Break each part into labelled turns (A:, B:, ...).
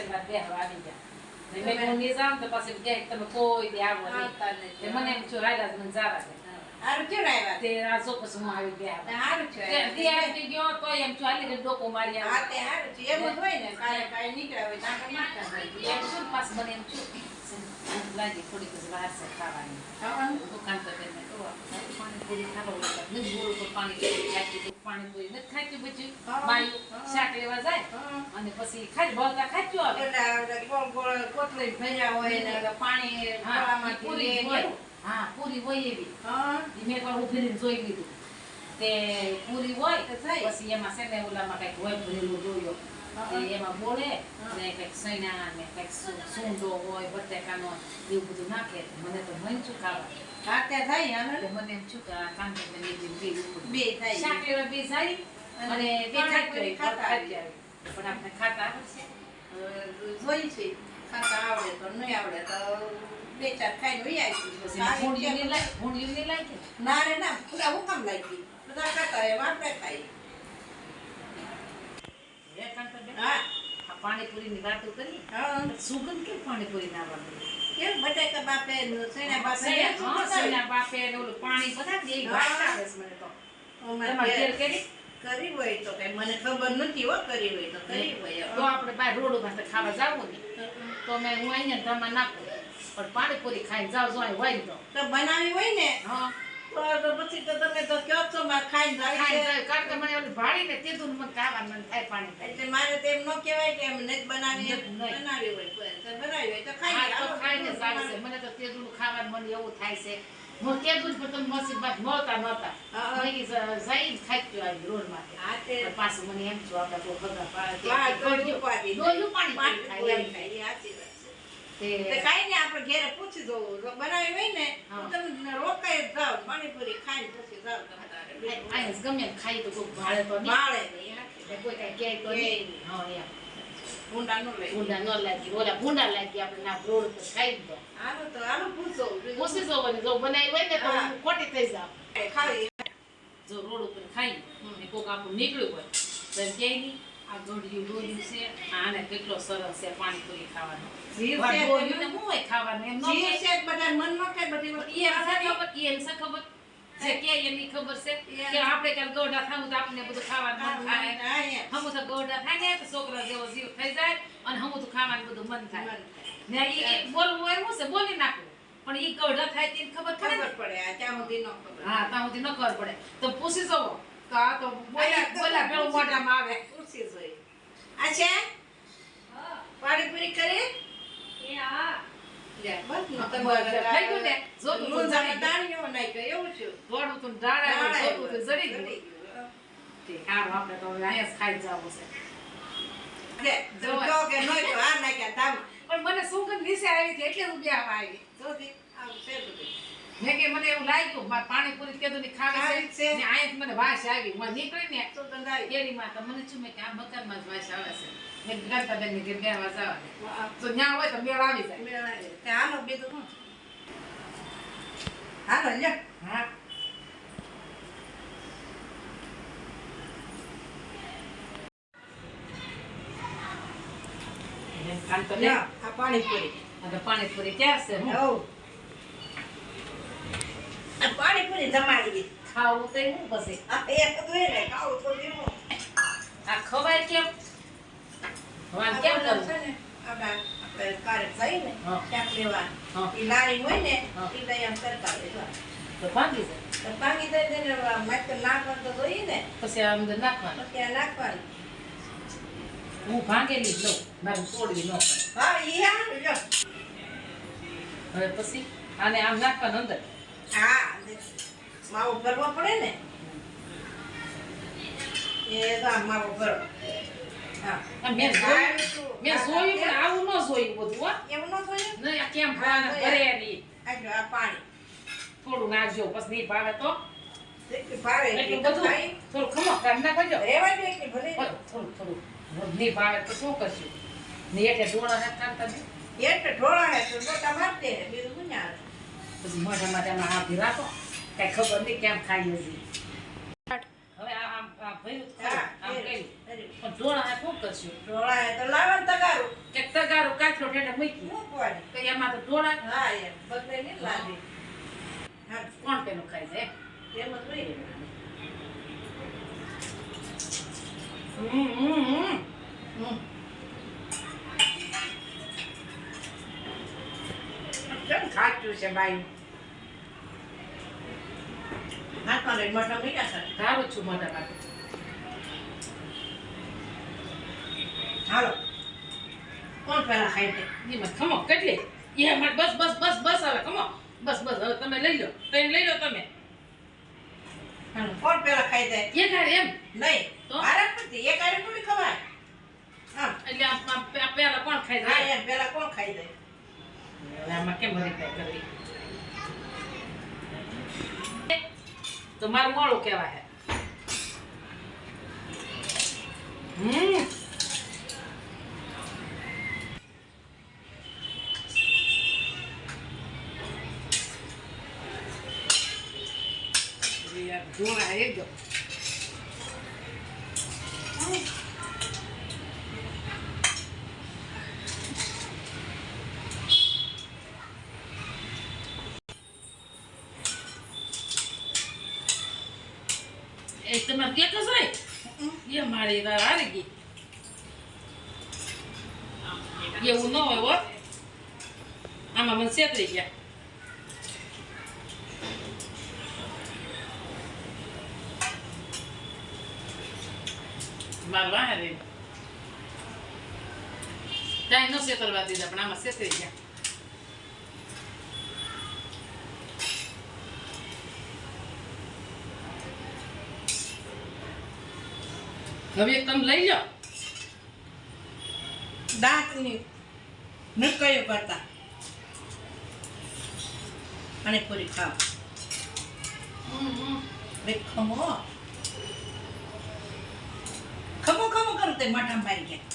A: એકાદ બેહવા આવી ગયા એટલે હું નહીં તો પછી કહે તમે કોઈ દી આવો નહીં
B: આવતા નથી.
A: તે મને એમ છું હાલ્યા મને જવા દે
B: હારું ચેડ આવ્યા
A: તે આ પછી હું આવી ગયા
B: હારું છે
A: તે આવી ગયો તોય એમ છું હાલી ડોકો મારી
B: હા. તે હારું છે એમ જ હોય ને કાંઈ કાંઈ નીકળ્યા હોય મારતા
A: એમ મને છું લાગી થોડીક જ વાર છે ખાવાની દુકાન તો પાણીપુરી ખાવા નથી બોલું તો પાણીપુરી ખાતી પાણીપુરી નથી ખાતી પછી બાયું શાક લેવા જાય અને પછી ખાઈ બળતા ખાચ્યું આવે
B: એટલે આપણે ગોળ ગોળ કોથળી ભર્યા હોય ને પાણી
A: પૂરી
B: લે
A: હોય.
B: ને.
A: હા પૂરી હોય એવી મેં પણ ઊભી જોઈ લીધું તે પૂરી હોય
B: તો થાય
A: પછી એમાં છે ને ઓલામાં કંઈક હોય ભરેલું જોયો એમાં બોલે. કંઈક સૈના ને કંઈક સુ- સૂંઠો હોય બટેકાનો એવું બધું નાખે મને તો મન છું ખાવા
B: થાય
A: એટલે મને એમ છું કે આ કાંકરીને લીધી બે
B: બે થાય.
A: શાક લેવા બે જાય અને બે
B: પાણીપુરી
A: ખાઈ
B: ખાતા
A: પણ આપણે ખાતા આવડશે
B: જોઈ છે. ખાતા આવડે તો નહીં આવડે તો બે ચાર ખાઈને વહી આવીશું.
A: લાગે
B: ના રે ના પૂરા હું કામ લાગી બધા ખાતા એમ આપણે?
A: હા. આ પાણીપુરીની વાતો કરી?
B: હા.
A: સુગંધ કેમ પાણીપુરી ના વાપરે
B: કેમ બટેકા બાપે ને બાપે
A: હા, સૈના બાપે ઓલું પાણી બધા દે, છે મને તો. તમારે
B: ઘેર
A: ઘેર કરી?
B: કરી હોય તો કઈ મને ખબર નથી હો કરી હોય તો કરી હોય.
A: તો આપણે રોડ ઉપર ખાવા જાવું ને. તો મેં હું અહીંયા ધામા નાખું. પણ પાણીપુરી ખાઈને જાવ જો હોય તો.
B: તો બનાવી હોય ને?
A: હા.
B: તો પછી તો તમે તો કયો છો મારે ખાઈને જાવી છે.
A: કારણ કે મને ઓલી ભાળીને તેદું મને ખાવાનું મન થાય પાણી
B: એટલે મારે તો એમ ન કહેવાય કે એમ નથી બનાવી બનાવી હોય તો બનાવી હોય તો ખાઈ
A: તો ખાઈને
B: બધું
A: છે. મને તો તેદું ખાવાનું મને એવું થાય છે હું તેદું જ પણ નસીબમાં મળતા નહોતા
B: હા.
A: મેં ખાઈ આવી રોડમાંથી
B: હા, તે-
A: પાછું મને એમ થયું આપણે કોઈ ભગા પાડે
B: હા,
A: તે
B: ડોલું પાડી દે.
A: ડોલું પાણી
B: પાણી
A: ખાય એમ.
B: ખાય, એ સાચી વાત છે.
A: તે
B: તો કાંઈ આપણે ઘેરે પૂછી દઉં બનાવી હોય ને,
A: હા.
B: પાણીપુરી ખાઈને પછી
A: જાવ તમારે. ગમે ખાઈ તો કોઈ ભાળે તો
B: ભાળે નહીં.
A: કોઈ કઈ કહે તો નહીં. હા, એમ.
B: ભૂંડા ન લઈ.
A: ભૂંડા ન લાગી ઓલા ભૂંડા લાગી આપણે ના રોડ ઉપર ખાઈ દો
B: હાલો તો હાલો પૂછો.
A: પૂછી જોવાની જો બનાવી હોય ને તો ખોટી થઈ જાવ
B: ખાવી.
A: જો રોડ ઉપર ખાઈ ને કોક આપણું નીકળ્યું હોય તો એમ કહે નહીં આ ગોળિયું ગોળિયું છે આને કેટલો સરસ છે પાણીપુરી ખાવાનો.
B: જીવ છે
A: ગોળિયું ને હોય ખાવાનું? એમ
B: જીવ છે બધા મન ન થાય બધી વસ્તુ.
A: ઈ એમ શા ખબર? એમ શા ખબર? જે કે એની ખબર છે કે આપણે ક્યાંક ગોડા ખાવું તો બધું ખાવાનું મન થાય. હમું તો ગોડા થાય ને તો છોકરા જેવો જીવ થઈ જાય અને હમું તો ખાવાનું બધું મન થાય. ને ઈ બોલવું એવું છે બોલી નાખવું. પણ ઈ ગોડા થાય તેની ખબર
B: ખબર પડે ત્યાં સુધી ન ખબર.
A: હા ત્યાં સુધી ન ખબર પડે. તો પૂછી જવો. તો આ તો બોલ્યા
B: આ
A: બોલ્યા પેલું મોઢામાં આવે.
B: પૂછી જોઈ. આ છે? પાણીપુરી કરી? લે, બસ ને તમારે
A: થઈ ગયું ને? જો તું
B: લૂંજામાં
A: જરી
B: નાખ્યો, એવું છે.
A: દોડું તું
B: દાણા
A: જોતું તું જરી ગયું.
B: જરી
A: હારું, આપણે તો અહીંયા જ ખાઈ જવું છે.
B: જો કે નહીં તો આ નાખ્યા ધામા.
A: પણ મને સુગંધ નીચે આવી હતી એટલે રૂપિયામાં આવી
B: જોતી, આવું છે બધું.
A: મેં કે મને એવું લાગ્યું મા પાણીપુરી કીધું ને
B: ખાવી છે.
A: ને અહીંયા મને વાસ આવી. હું નીકળી ને
B: તો.
A: કેરીમાં તો મને છું મેં કે આ મકાનમાં જ વાસ આવે છે. મેં ગાંતાબેનની ઘેર ગયા વાસ આવે. તો ત્યાં હોય તો મેળ આવી જાય.
B: મેળ આવી. તે હાલો બીજું શું? હાલો
A: લે
B: હા. પાણીપુરી.
A: પાણીપુરી ક્યાં છે? હું?
B: પાણીપુરી જમાડી
A: ખાવું તો હું પછી
B: આ એક તો એ ને ખાવું તો દેવું.
A: આ ખવાય કેમ હવે આમ કેમ
B: આપણે છે ને, આપણે આપણે કારેક ને, ક્યાંક લેવા.
A: હા.
B: લારી હોય ને,
A: હા.
B: લઈ આમ કરતા લેવા.
A: તો ભાગી જાય
B: તો ભાંગી દઈ દઈને માથે નાખવાનું તો જોઈએ ને,
A: પછી આ અંદર નાખવાનું. હું ભાંગેલી જ લઉં મારે તોડવી ન
B: હા,
A: હવે પછી આને આમ નાખવાનું અંદર
B: હા, માવો ભરવો પડે ને? એ તો માવો ભરો.
A: મેં જોયું પણ આવું ન જોયું બધું
B: એવું ન જોયું?
A: નહીં આ કેમ ભરે નહીં.
B: આ પાણી.
A: થોડું નાખજો પછી નહીં ભાવે તો.
B: ભાવે તો
A: શું કરશું?
B: તો?
A: પછી મોઢા માટેમાં હાથી રાખો કઈ ખબર નહીં કેમ ખાઈ છીએ હવે આ આમ આ ખરું.
B: હા,
A: આમ
B: કર્યું.
A: પણ ઢોળા શું કરશું
B: ઢોળાય તો લાવવાનું તગારું
A: કે તગારો કાચરો ઠેઠે મૂકી કે એમાં તો ઢોળા
B: હા એ બગડે નહીં લાગે હા
A: કોણ પેલું ખાઈ છે
B: એમ જ હોય.
A: હમ, હમ, હમ.
B: હમ.
A: કેમ ખાચું છે બાઈ
B: હાથમાં લઈને મોઢા મૂક્યા છે.
A: ધારું છું મોટા ભાગે
B: હાલો. કોણ પહેલા ખાઈ દે?
A: એમાં ખમો કેટલી? એ મારે બસ બસ બસ બસ હવે ખમો. બસ બસ હવે તમે લઈ લો તમે લઈ લો તમે.
B: કોણ પહેલા ખાઈ દે?
A: એ હારે એમ?
B: નહીં
A: તો?
B: આરામ એક આડે થોડી ખવાય. હા.
A: એટલે પેલા કોણ ખાઈ
B: હા
A: જાય
B: એમ પહેલા કોણ ખાઈ દે?
A: આમાં કેમ ભરી કાંઈ કરવી? તો મારું મોડું કહેવાય. હમ. જોવા એ તમારે કેક જ હોય એ મારી વાર હારી ગઈ એવું ન હોય હો આમાં મને છેતરી ગયા મારું વાહે રહી કાંઈ ન છેતરવા દીધા પણ આમાં છેતરી ગયા હવે તમે લઈ લો
B: દાંતની નકયો કરતા. અને પૂરી ખાવ ખમો. ખમો ખમો કરો તે મોઢા મારી ગયા.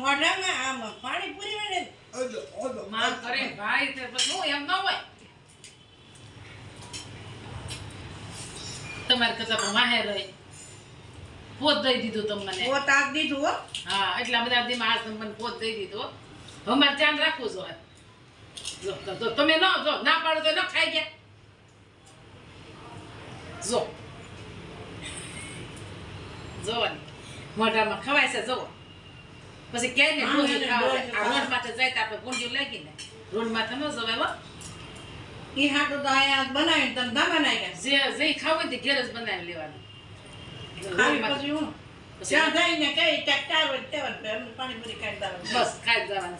B: મોઢામાં આમ પાણી પૂરી વળે ઓલો
A: કરે ભાઈ એમ ન હોય. તમારે કહેતા પણ વાહે રહી. પોત દઈ દીધું તમને
B: પોત તાક દીધું હો.
A: હા એટલા બધા દીમાં આ તમને પોત દઈ દીધો હવે ધ્યાન રાખવું જો જો તમે ન જો ના પાડો તો ન ખાઈ ગયા. જો. જોવાની. મોઢામાં ખવાય છે જોવો. પછી કે ને રોડ માથે જાય તો આપણે ભૂંડિયું લાગી ને રોડ માથે ન જવાય
B: ઈ હાટું તો અહીંયા બનાવીને તમે ધાબા નાખ્યા
A: જે જે ખાવું તે ઘેર જ બનાવી લેવાનું. રોડ
B: પછી હું? ત્યાં જઈને કઈ ચકચાર હોય તેવા ને એમને પાણીપુરી ખાઈ દેવાનું.
A: બસ ખાઈ જ જવાનું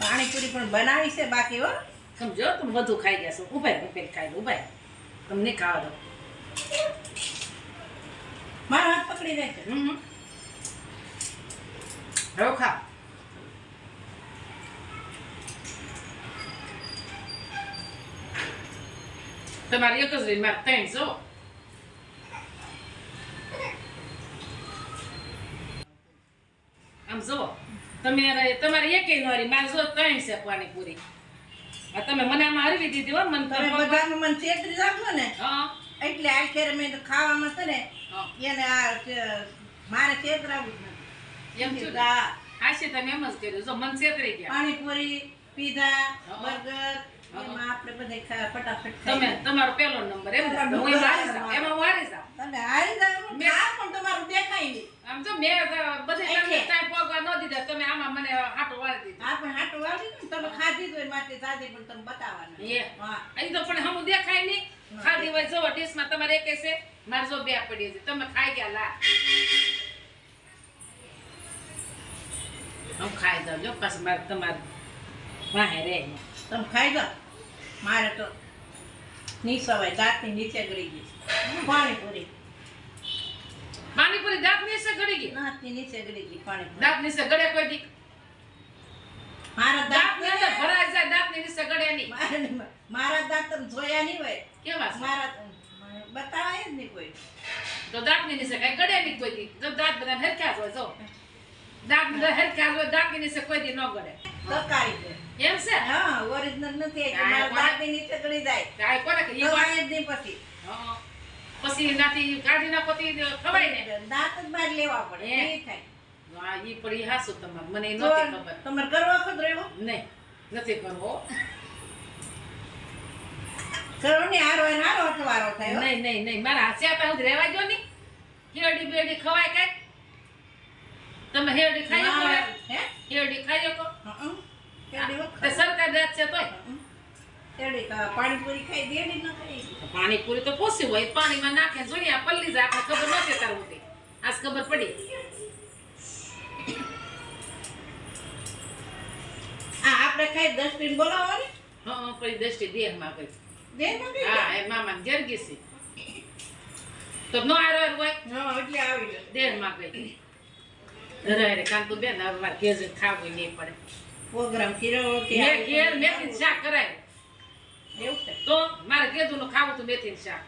B: પાણીપુરી પણ બનાવી છે બાકી હો.
A: સમજો તમે વધુ ખાઈ ગયા છો. ઉભાઈ ઉભાઈ ખાઈ ઉભાઈ તમને ખાવા દો.
B: મારા હાથ પકડી રહે છે
A: હમ. હવે ખા તમારે એક જ મારે ત્રણ જો આમ જુઓ તમે તમારે એકેય મારે જો ત્રણ છે પાણીપુરી આ તમે મને આમાં હરવી દીધી હો મને
B: તમે બધામાં મને છેતરી રાખો ને
A: હા
B: એટલે આ ખેર મેં તો ખાવામાં છે ને એને આ મારે છેતરાવું જ નથી
A: એમ છું
B: આ
A: છે તમે એમ જ કર્યું જો મન છેતરી ગયા
B: પાણીપુરી પીઝા
A: હા.
B: બર્ગર
A: હા.
B: એમાં આપણે બધે ફટાફટ
A: તમે તમારો પહેલો નંબર એમ હું એમાં હારી જાઉં. એમાં હું હારી જાઉં.
B: તમે હારી જાઓ
A: મેં-
B: પણ તમારું દેખાય નહીં.
A: આમ જો મેં બધે તમને
B: એટલે.
A: પગવા ન દીધા તમે આમાં મને હાટો વાળી દીધું.
B: આ પણ હાટું વાળી ને તમે ખાધી જ હોય માટે સાદી પણ તમે બતાવવાના.
A: એ.
B: હા.
A: અહીં તો પણ હમું દેખાય નહીં. ખાધી હોય જો ડીશમાં તમારે એક છે મારે જો બે પડી છે. તમે ખાઈ ગયા લા હું ખાઈ જાઉં જો પછી મારે તમારે વાહે રે
B: તમે ખાઈ જાઓ. મારે તો નીસવાય દાંતની નીચે ગળી ગઈ. પાણીપુરી.
A: પાણીપુરી દાંત નીચે ગળી ગઈ?
B: દાંતની નીચે ગળી ગઈ પાણીપુરી.
A: દાંત નીચે ગળે કોઈ દી?
B: મારા
A: દાંત દાંતની જાય દાંત નીચે ગળે નહીં.
B: મારા- દાંત તમે જોયા નહીં હોય.
A: કેવા
B: મારા બતાવાય જ નહીં કોઈ.
A: તો દાંત નીચે કઈ ગળે નહીં કોઈ દી? જો દાંત બધા હરખ્યા હોય જો. દાંત હરખા હોય દાંતની નીચે કોઈ દી ન ગળે.
B: તકારી
A: એમ છે?
B: હા ઓરિજિનલ નથી કે
A: હા,
B: મારા
A: કોને?
B: દાંતની જાય.
A: કાંઈ કોને કે ઈ વાત-
B: ખવાય જ નહીં પછી.
A: હં. પછી એનાથી કાઢી નાખો તો ખવાય ને?
B: દાંત જ બહાર લેવા પડે એ થાય.
A: હા ઈ પણ ઈ હાસું મને નહોતી ખબર.
B: તમારે કરવા વખત રહ્યો
A: નહીં નથી કરવો.
B: કરો ને હારો હારો અઠવારો થાય.
A: નહીં નહીં નહીં મારા હાસ્યા પાસે રહેવા ની હેરડી બેરડી ખવાય કાંઈ? તમે હેરડી ખાઈ હે? હેરડી ખાઈ શકો? સરકાર છે તોય.
B: પાણીપુરી ખાઈ ન
A: પાણીપુરી તો પોસી હોય પાણીમાં નાખે જોઈએ પલ્લી જાય આપણે ખબર નથી તારું આજ ખબર પડી.
B: આ આપણે ખાઈ ડસ્ટબિન બોલાવો ને
A: હા પછી દ્રષ્ટિ દેહમાં ગઈ.
B: દેહમાં કઈ
A: હા એ મામા જરગી છે. તો નો આરો હોય.
B: હા એટલે આવી જશે.
A: દેહમાં ગઈ. રે કાલ તો બેન હવે જઈને ખાવું નહીં પડે.
B: પ્રોગ્રામ
A: મેં
B: આવી
A: ઘેર
B: જશે.
A: શાક કરાય.
B: એવું
A: તો મારે કીધું ખાવું તું મેથીનું શાક.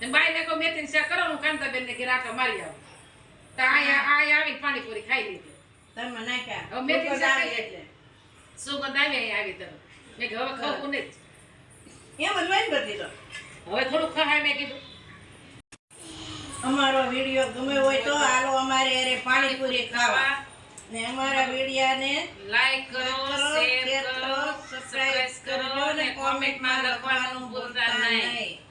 A: ને કહું મેથીનું શાક કરો હું કાંતાબેન ને ઘેર આટો મારી આવું. તો આયા આયા આવીને પાણીપુરી ખાઈ લીધી.
B: તમે નાખ્યા.
A: મેથી શાક
B: એટલે.
A: સુગંધ આવી આવી તરત મેં હવે ખાવું નહીં
B: એમ જ હોય ને બધી તો.
A: હવે થોડું ખહાય મેં કીધું.
B: અમારો વીડિયો ગમે હોય તો હાલો અમારે અરે પાણીપુરી ખાવા. ને અમારા વિડિયાને
A: લાઈક કરો
B: કરો,
A: શેર
B: કરો,
A: સબસ્ક્રાઇબ કરો અને કોમેન્ટમાં લખવાનું ભૂલતા નહીં.